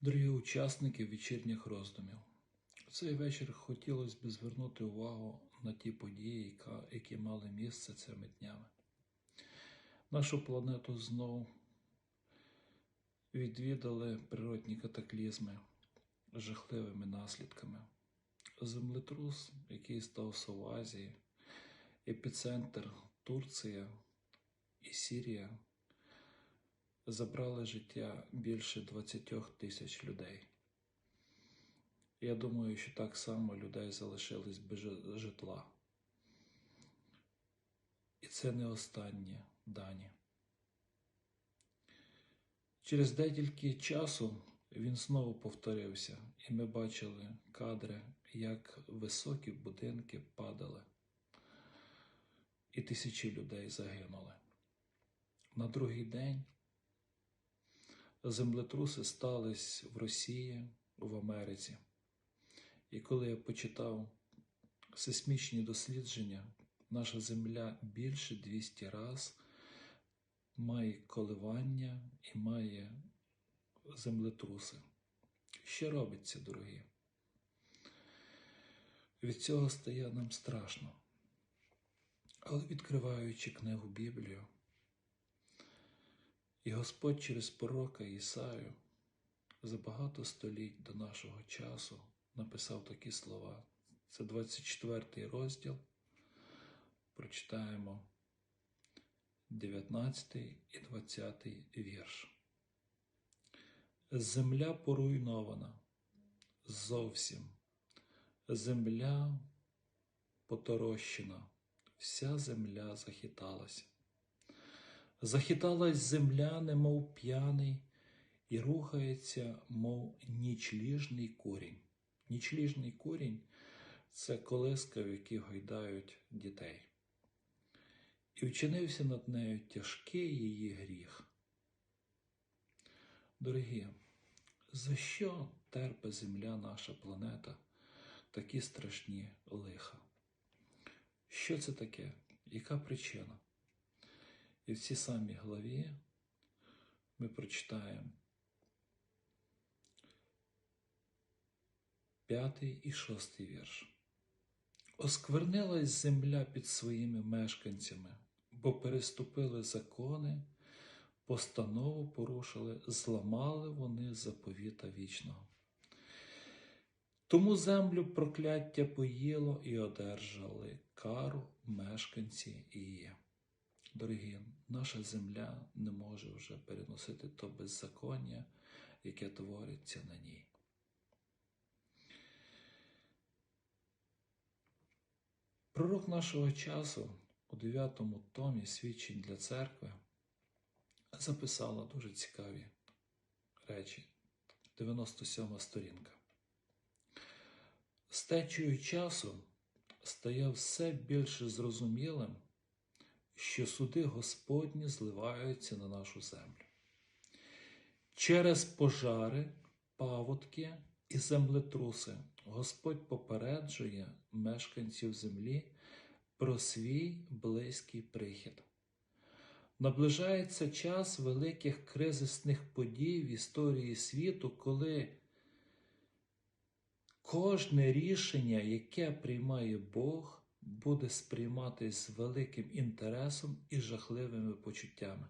Дорогі учасники вечірніх роздумів, в цей вечір хотілося б звернути увагу на ті події, які мали місце цими днями. Нашу планету знов відвідали природні катаклізми з жахливими наслідками. Землетрус, який стався в Азії, епіцентр Турція і Сірія забрали життя більше 20 тисяч людей. Я думаю, що так само людей залишились без житла. І це не останні дані. Через декілька часу він знову повторився, і ми бачили кадри, як високі будинки падали, і тисячі людей загинули. На другий день землетруси стались в Росії, в Америці. І коли я почитав сейсмічні дослідження, наша Земля більше 200 раз має коливання і має землетруси. Що робиться, дорогі? Від цього стає нам страшно. Але відкриваючи книгу Біблію, і Господь через пророка Ісаю за багато століть до нашого часу написав такі слова. Це 24 розділ. Прочитаємо 19 і 20 вірш. Земля поруйнована зовсім. Земля поторощена, вся земля захиталася. Захиталась земля, немов п'яний, і рухається, мов нічліжний корінь. Нічліжний корінь це колиска, в якій гойдають дітей. І вчинився над нею тяжкий її гріх. Дорогі, за що терпе земля, наша планета, такі страшні лиха? Що це таке? Яка причина? І в цій самій главі ми прочитаємо п'ятий і шостий вірш. Осквернилась земля під своїми мешканцями, бо переступили закони, постанову порушили, зламали вони заповіта вічного. Тому землю прокляття поїло і одержали кару мешканці її. Дорогі, наша земля не може вже переносити то беззаконня, яке твориться на ній. Пророк нашого часу у 9 томі свідчень для церкви записала дуже цікаві речі. 97 сторінка. З течею часу стає все більше зрозумілим, що суди Господні зливаються на нашу землю. Через пожари, паводки і землетруси Господь попереджує мешканців землі про свій близький прихід. Наближається час великих кризисних подій в історії світу, коли кожне рішення, яке приймає Бог, буде сприйматись з великим інтересом і жахливими почуттями.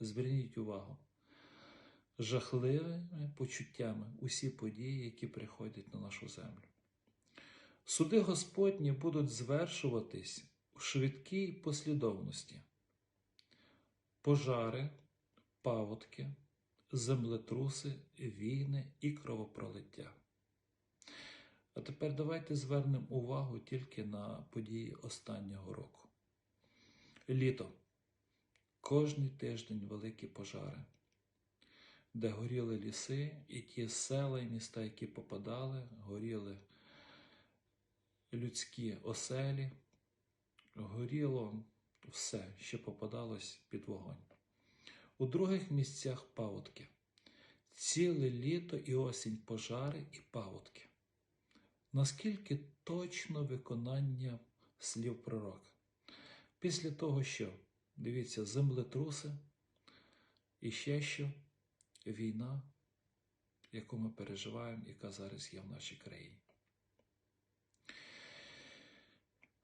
Зверніть увагу, жахливими почуттями усі події, які приходять на нашу землю. Суди Господні будуть звершуватись у швидкій послідовності. Пожари, паводки, землетруси, війни і кровопролиття. А тепер давайте звернемо увагу тільки на події останнього року. Літо. Кожний тиждень великі пожари, де горіли ліси, і ті села і міста, які попадали, горіли людські оселі, горіло все, що попадалось під вогонь. У других місцях паводки. Ціле літо і осінь пожари і паводки. Наскільки точно виконання слів пророка? Після того, що, дивіться, землетруси і ще що, війна яку ми переживаємо, яка зараз є в нашій країні.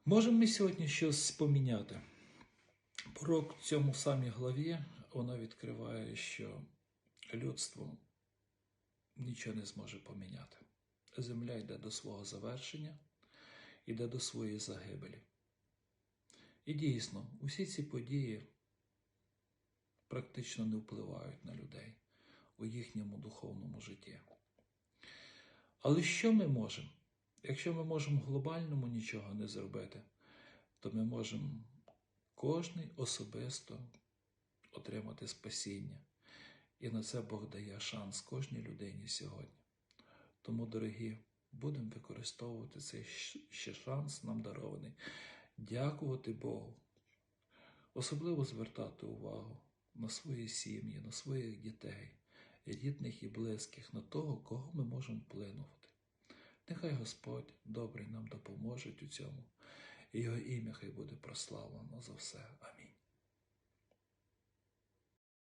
Можемо ми сьогодні щось поміняти. Пророк в цьому самій главі вона відкриває, що людство нічого не зможе поміняти. Земля йде до свого завершення, йде до своєї загибелі. І дійсно, усі ці події практично не впливають на людей у їхньому духовному житті. Але що ми можемо? Якщо ми можемо глобальному нічого не зробити, то ми можемо кожний особисто отримати спасіння. І на це Бог дає шанс кожній людині сьогодні. Тому, дорогі, будемо використовувати цей ще шанс нам дарований, дякувати Богу, особливо звертати увагу на свої сім'ї, на своїх дітей, рідних і близьких, на того, кого ми можемо вплинувати. Нехай Господь добрий нам допоможе у цьому, його ім'я хай буде прославлено за все. Амінь.